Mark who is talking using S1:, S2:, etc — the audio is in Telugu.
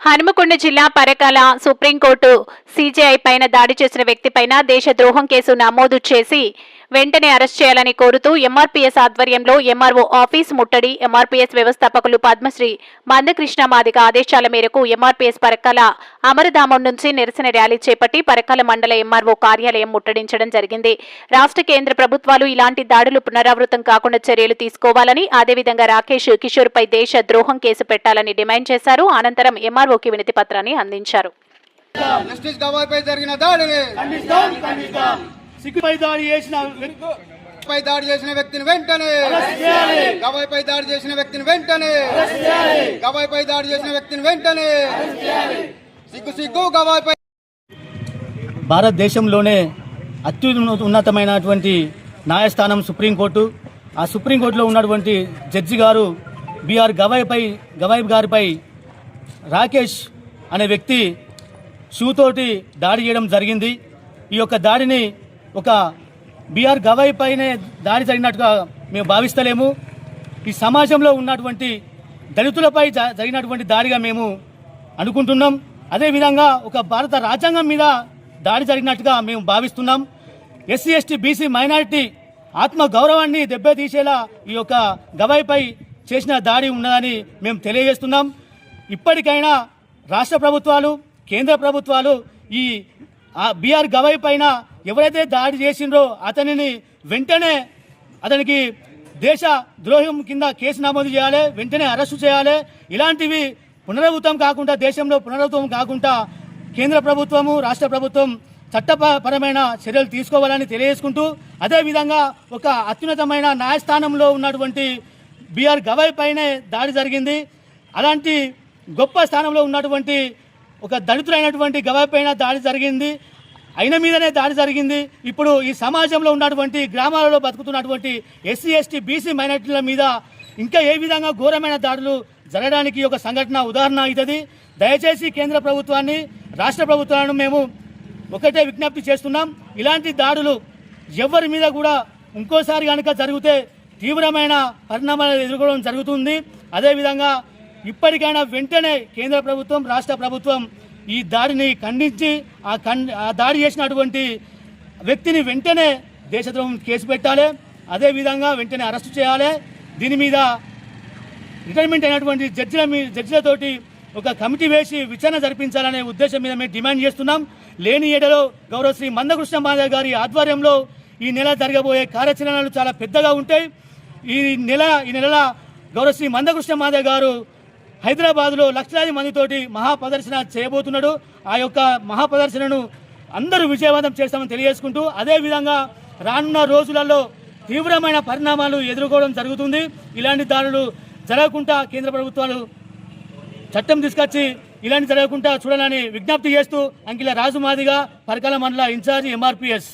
S1: హనుమకొండ జిల్లా పరకాల సుప్రీంకోర్టు సీజేఐ పైన దాడి చేసిన వ్యక్తిపైన దేశద్రోహం కేసు నమోదు చేసి వెంటనే అరెస్ట్ చేయాలని కోరుతూ ఎంఆర్పీఎస్ ఆధ్వర్యంలో ఎంఆర్ఓ ఆఫీస్ ముట్టడి ఎంఆర్పీఎస్ వ్యవస్థాపకులు పద్మశ్రీ మందకృష్ణ మాదిగ ఆదేశాల మేరకు ఎంఆర్పీఎస్ పరకాల అమరధామం నుంచి నిరసన ర్యాలీ చేపట్టి పరకాల మండల ఎంఆర్ఓ కార్యాలయం ముట్టడించడం జరిగింది. రాష్ట్ర కేంద్ర ప్రభుత్వాలు ఇలాంటి దాడులు పునరావృతం కాకుండా చర్యలు తీసుకోవాలని అదేవిధంగా రాకేష్ కిషోర్ పై దేశ ద్రోహం కేసు పెట్టాలని డిమాండ్ చేశారు. అనంతరం ఎంఆర్ఓకి వినతి పత్రాన్ని అందించారు.
S2: జస్టిస్ గవాయిపై జరిగిన దాడిని
S3: ఖండిస్తాం ఖండిస్తాం. సిగ్గుపై దాడి చేసిన
S2: పై దాడి చేసిన వ్యక్తిని వెంటనే
S3: చేయాలి.
S2: గవాయిపై దాడి చేసిన వ్యక్తిని వెంటనే గవాయిపై దాడి చేసిన వ్యక్తిని వెంటనే సిగ్గు సిగ్గు గవాయిపై
S3: భారతదేశంలోనే అత్యున్నతమైనటువంటి న్యాయస్థానం సుప్రీంకోర్టు. ఆ సుప్రీంకోర్టులో ఉన్నటువంటి జడ్జి గారు బిఆర్ గవాయ్పై గవాయ్ గారిపై రాకేష్ అనే వ్యక్తి షూతోటి దాడి చేయడం జరిగింది. ఈ యొక్క దాడిని ఒక బీఆర్ గవై పైనే దాడి జరిగినట్టుగా మేము భావిస్తలేము. ఈ సమాజంలో ఉన్నటువంటి దళితులపై జ- జరిగినటువంటి దాడిగా మేము అనుకుంటున్నాం. అదేవిధంగా ఒక భారత రాజ్యాంగం మీద దాడి జరిగినట్టుగా మేము భావిస్తున్నాం. ఎస్సీ ఎస్టీ బీసీ మైనారిటీ ఆత్మ గౌరవాన్ని దెబ్బతీసేలా ఈ యొక్క గవాయిపై చేసిన దాడి ఉన్నదని మేము తెలియజేస్తున్నాం. ఇప్పటికైనా రాష్ట్ర ప్రభుత్వాలు కేంద్ర ప్రభుత్వాలు ఈ బీఆర్ గవాయి పైన ఎవరైతే దాడి చేసిండ్రో అతనిని వెంటనే అతనికి దేశ ద్రోహం కింద కేసు నమోదు చేయాలి వెంటనే అరెస్టు చేయాలి. ఇలాంటివి పునరావృతం కాకుండా దేశంలో పునరావృతం కాకుండా కేంద్ర ప్రభుత్వము రాష్ట్ర ప్రభుత్వం చట్టపరమైన చర్యలు తీసుకోవాలని తెలియజేసుకుంటూ అదేవిధంగా ఒక అత్యున్నతమైన న్యాయస్థానంలో ఉన్నటువంటి బిఆర్ గవై పైనే దాడి జరిగింది. అలాంటి గొప్ప స్థానంలో ఉన్నటువంటి ఒక దళితులైనటువంటి గవై పైన దాడి జరిగింది. అయిన మీదనే దాడి జరిగింది. ఇప్పుడు ఈ సమాజంలో ఉన్నటువంటి గ్రామాలలో బతుకుతున్నటువంటి ఎస్సీ ఎస్టీ బీసీ మైనార్టీల మీద ఇంకా ఏ విధంగా ఘోరమైన దాడులు జరగడానికి ఒక సంఘటన ఉదాహరణ అవుతుంది దయచేసి కేంద్ర ప్రభుత్వాన్ని రాష్ట్ర ప్రభుత్వాలను మేము ఒకటే విజ్ఞప్తి చేస్తున్నాం. ఇలాంటి దాడులు ఎవరి మీద కూడా ఇంకోసారి కనుక జరిగితే తీవ్రమైన పరిణామాలు ఎదుర్కోవడం జరుగుతుంది. అదేవిధంగా ఇప్పటికైనా వెంటనే కేంద్ర ప్రభుత్వం రాష్ట్ర ప్రభుత్వం ఈ దాడిని ఖండించి ఆ ఖండ ఆ దాడి చేసినటువంటి వ్యక్తిని వెంటనే దేశద్రోహం కేసు పెట్టాలి. అదేవిధంగా వెంటనే అరెస్టు చేయాలి. దీని మీద రిటైర్మెంట్ అయినటువంటి జడ్జిల మీ జడ్జిలతోటి ఒక కమిటీ వేసి విచారణ జరిపించాలనే ఉద్దేశం మీద మేము డిమాండ్ చేస్తున్నాం. లేని ఏడలో గౌరవ శ్రీ మందకృష్ణ మాధవ్ గారి ఆధ్వర్యంలో ఈ నెల జరగబోయే కార్యాచరణలు చాలా పెద్దగా ఉంటాయి. ఈ నెల ఈ నెల గౌరవ శ్రీ మందకృష్ణ మాధవ్ గారు హైదరాబాద్లో లక్షలాది మందితోటి మహాప్రదర్శన చేయబోతున్నాడు. ఆ యొక్క మహాప్రదర్శనను అందరూ విజయవంతం చేస్తామని తెలియజేసుకుంటూ అదేవిధంగా రానున్న రోజులలో తీవ్రమైన పరిణామాలు ఎదుర్కోవడం జరుగుతుంది. ఇలాంటి దాడులు జరగకుండా కేంద్ర ప్రభుత్వాలు చట్టం తీసుకొచ్చి ఇలాంటి జరగకుండా చూడాలని విజ్ఞప్తి చేస్తూ అంకిల రాజు మాదిగా పరకాల మండల ఇన్ఛార్జి ఎంఆర్పిఎస్